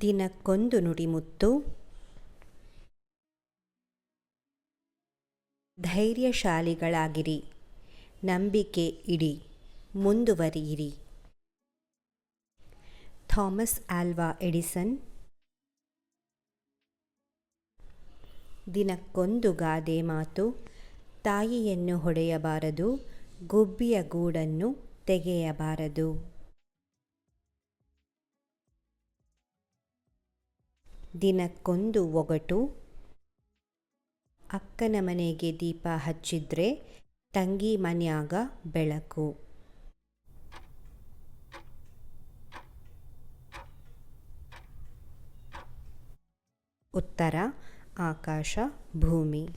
ದಿನಕ್ಕೊಂದು ನುಡಿಮುತ್ತು. ಧೈರ್ಯಶಾಲಿಗಳಾಗಿರಿ. ನಂಬಿಕೆ ಇಡಿ. ಮುಂದುವರಿಯಿರಿ. ಥಾಮಸ್ ಆಲ್ವಾ ಎಡಿಸನ್. ದಿನಕ್ಕೊಂದು ಗಾದೆ ಮಾತು. ತಾಯಿಯನ್ನು ಹೊಡೆಯಬಾರದು. ಗುಬ್ಬಿಯ ಗೂಡನ್ನು ತೆಗೆಯಬಾರದು. ದಿನಕ್ಕೊಂದು ಒಗಟು. ಅಕ್ಕನ ಮನೆಗೆ ದೀಪ ಹಚ್ಚಿದ್ರೆ ತಂಗಿ ಮನ್ಯಾಗ ಬೆಳಕು. ಉತ್ತರ ಆಕಾಶ ಭೂಮಿ.